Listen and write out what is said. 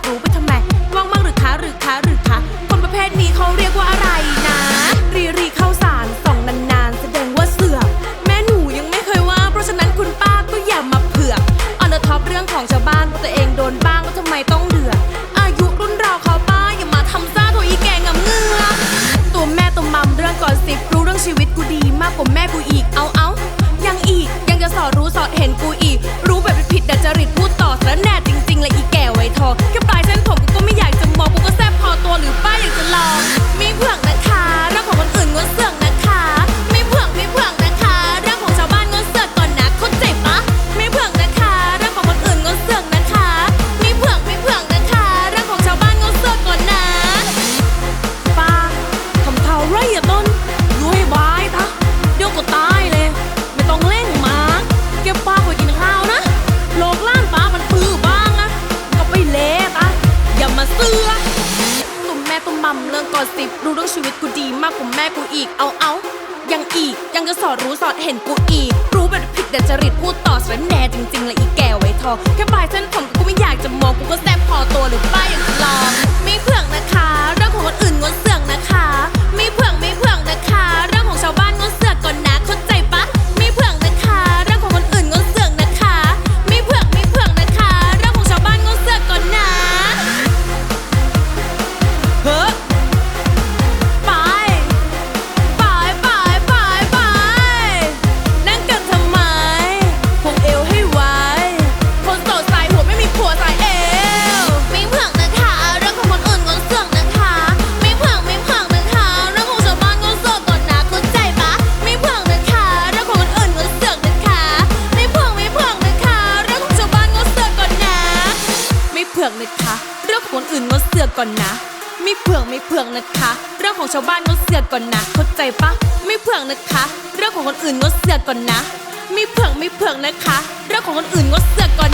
ากรู้ไปทำไม ว่างมากหรือคะหรือคะหรือคะ คนประเภทนี้เขาเรียกว่าอะไรนะ รีรีเข้าสารส่องนานๆ แสดงว่าเสือกแม่หนูยังไม่เคยว่า เพราะฉะนั้นคุณป้าก็อย่ามาเผือกออนท็อปเรื่องของชาวบ้านตัวเองโดนบ้างแล้วทำไมต้องเดือดอายุรุ่นเราเขาป้าอย่ามาทำซ่าโถอีแกงำเงือกตัวแม่ตัวมัมเรื่องก่อนสิบรู้เรื่องชีวิตกูดี มากกว่าแม่กูอีกเอาเอายังอีกยังจะสอดรู้สอดเห็นกูอีก รู้แบบผิดดัดจริตพูดต่อสารแน่จริงๆเลยอีแก่ไวทอ มัมเรื่องกอสิบรู้เรื่องชีวิตกูดีมากกว่าแม่กูอีก เอาเอายังอีกยังจะสอดรู้สอดเห็นกูอีก รู้แบบผิดแต่จริตพูดต่อสารแน่จริงๆเลยอีแก่ไว้ทองแค่ปลายเส้นผมกูไม่อยากจะมองกูก็แซ่บพอตัวหรือป้าอย่างลองไม่เผืองนะคะเรื่องของ อกนะคะ เรื่องของคนอื่นงดเสือกก่อนนะ ไม่เผือกไม่เผือกนะคะ เรื่องของชาวบ้านงดเสือกก่อนนะ เข้าใจปะไม่เผือกนะคะ เรื่องของคนอื่นงดเสือกก่อนนะ ไม่เผือกไม่เผือกนะคะ เรื่องของคนอื่นงดเสือกก่อน